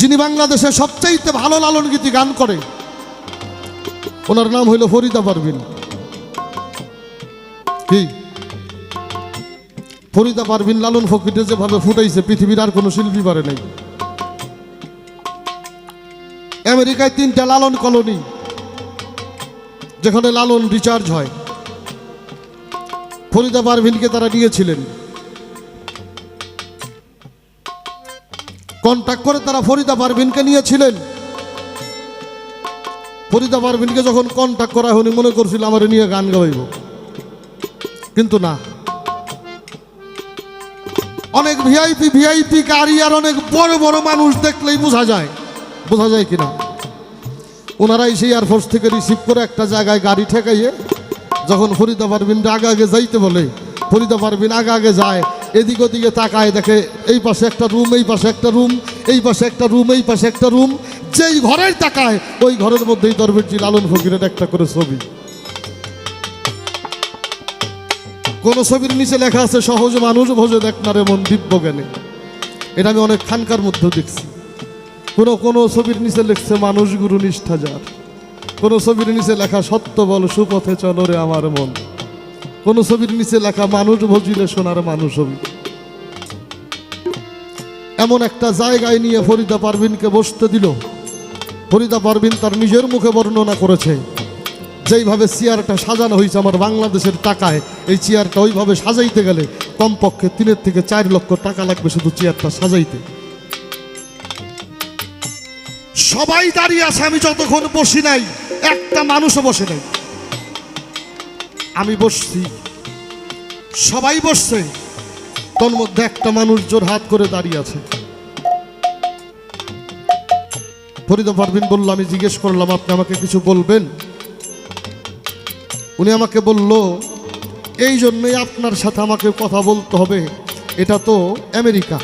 যিনি বাংলাদেশে সবচাইতে ভালো লালন গীতি গান করে ওনার নাম হইল ফরিদা পারভিন। কি? ফরিদা পারভিন লালন ফকিরে যেভাবে ফুটাইছে, পৃথিবীর আর কোনো শিল্পী পারে নাই। আমেরিকায় তিনটা লালন কলোনি, যেখানে লালন রিচার্জ হয়। ফরিদা পারভিনকে তারা নিয়েছিলেন কন্ট্যাক্ট করে তারা ফরিদা পারভিনকে নিয়েছিলেন। ফরিদা পারভিনকে যখন কন্ট্যাক্ট করা উনি মনে করছিল আমার নিয়ে গান গাইব। কিন্তু না। অনেক ভিআইপি ভিআইপি গাড়ি আর অনেক বড় বড় মানুষ দেখলেই বোঝা যায়। বোঝা যায় কিনা? ওনারাই সেই এয়ারফোর্স থেকে রিসিভ করে একটা জায়গায় গাড়ি ঠেকাইয়ে যখন ফরিদা পারবিন আগে আগে যাইতে বলে, ফরিদা পারবিন আগে আগে যায়, এদিক ওদিকে তাকায় দেখে, এই পাশে একটা রুম এই পাশে একটা রুম এই পাশে একটা রুম এই পাশে একটা রুম যেই ঘরের তাকায় ওই ঘরের মধ্যেই দরবেরজি লালন ফকিরের একটা করে ছবি। কোন ছবির নিচে লেখা আছে, সহজ মানুষ ভোজে দেখ না রে মন দিব্য জ্ঞানে। এটা আমি অনেক খানকার মধ্যে দেখছি। কোনো কোনো ছবির নিচে লিখছে, মানুষ গুরু নিষ্ঠা যার। কোনো ছবির নিচে লেখা, সত্য বল, সুপথে চলো রে আমার মন। কোনো ছবির নিচে লেখা, মানুষ ভজিলে সোনার মানুষ হবি। এমন একটা জায়গায় নিয়ে ফরিদা পারভিনকে বসতে দিল। ফরিদা পারভিন তার নিজের মুখে বর্ণনা করেছে। যেইভাবে চেয়ারটা সাজানো হয়েছে আমার বাংলাদেশের টাকায়, এই চেয়ারটা ওইভাবে সাজাইতে গেলে কমপক্ষে তিনের থেকে চার লক্ষ টাকা লাগবে শুধু চেয়ারটা সাজাইতে। সবাই দাঁড়িয়ে আছে, আমি যতক্ষণ বসি নাই, একটা মানুষও বসে নাই। আমি বসছি। সবাই বসছে। তোর মধ্যে একটা মানুষ জোর হাত করে দাঁড়িয়ে আছে। ফরিদা পারভিন বলল, আমি জিজ্ঞেস করলাম, আপনি আমাকে কিছু বলবেন? উনি আমাকে বলল, এই জন্যই আপনার সাথে আমাকে কথা বলতে হবে। এটা তো আমেরিকা।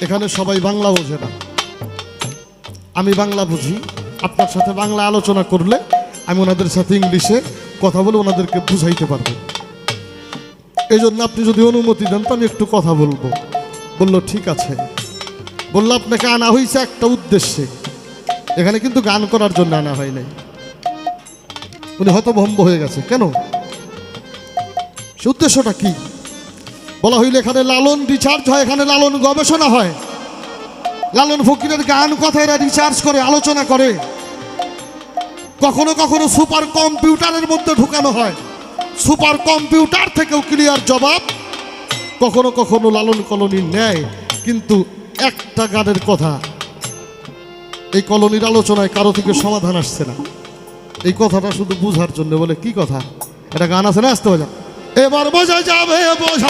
এখানে সবাই বাংলা বোঝে না। আমি বাংলা বুঝি। আপনার সাথে বাংলা আলোচনা করলে আমি ওনাদের সাথে ইংলিশে কথা বলে ওনাদেরকে বুঝাইতে পারব। এই জন্য আপনি যদি অনুমতি দেন, তো আমি একটু কথা বলব। বলল, ঠিক আছে। বলল, আপনাকে আনা হয়েছে একটা উদ্দেশ্যে। এখানে কিন্তু গান করার জন্য আনা হয় নাই। উনি হতভম্ব হয়ে গেছে। কেন? সে উদ্দেশ্যটা কি? বলা হইলে, এখানে লালন রিচার্জ হয়, এখানে লালন গবেষণা হয়। লালন ফকিরের গান কথা এরা রিচার্জ করে, আলোচনা করে। কখনো কখনো সুপার কম্পিউটারের মধ্যে ঢুকানো হয়। সুপার কম্পিউটার থেকেও ক্লিয়ার জবাব। কখনো কখনো লালন কলোনি নেয় কিন্তু একটা গানের কথা। এই কলোনির আলোচনায় কারও থেকে সমাধান আসছে না। এই কথাটা শুধু বুঝার জন্য বলে, কি কথা? এটা গান আছে না, আসতে বোঝা এবার বোঝা যাবে, বোঝা।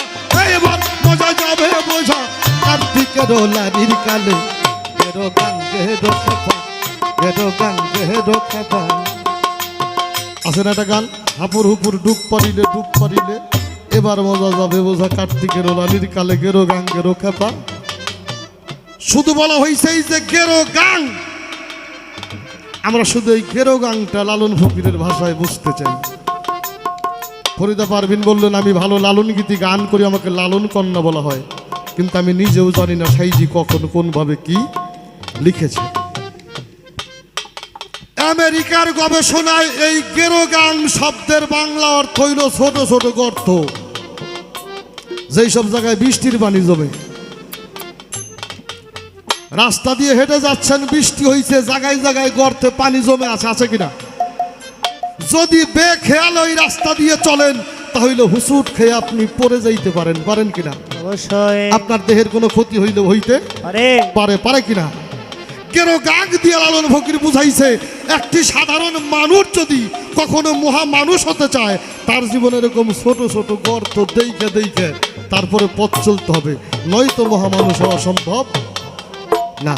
এবার বোঝা যাবে, বোঝা। কার্তিকের লারির কালে গান গান আছে না একটা গান? হাপুর হুপুর ডুব পারিলে ডুব পারিলে, এবার মজা যাবে বোঝা কার্তিকের লালির কালে গেরো গান গেরো খেপা। শুধু বলা হয়েছে এই যে গেরো গাং। আমরা শুধু এই গেরো গাংটা লালন ফকিরের ভাষায় বুঝতে চাই। ফরিদা পারভিন বললেন, আমি ভালো লালন গীতি গান করি, আমাকে লালন কন্যা বলা হয়। কিন্তু আমি নিজেও জানি না সাইজি কখন, কোনভাবে কি লিখেছে। আমেরিকার গবেষণায় এই গেরোগাং শব্দের বাংলা অর্থ হইল ছোট ছোট গর্ত। যেই সব জায়গায় বৃষ্টির পানি জমে। রাস্তা দিয়ে হেঁটে যাচ্ছেন বৃষ্টি হয়েছে জায়গায় জায়গায় গর্তে পানি জমে আছে আছে কিনা? যদি বেখেয়াল ওই রাস্তা দিয়ে চলেন তাহলে হুসুট খেয়ে আপনি পড়ে যাইতে পারেন পারেন কিনা? অবশ্যই। আপনার দেহের কোনো ক্ষতি হইলে হইতে পারে পারে কিনা? কেন গাগ দিয়ে লালন ফকির বুঝাইছে, একটি সাধারণ মানুষ যদি কখনো মহা মানুষ হতে চায়, তার জীবনে এরকম ছোট ছোট গর্ত দেইকে দেইকে তারপরে পথ চলতে হবে। নয়তো মহা মানুষ হওয়া সম্ভব না।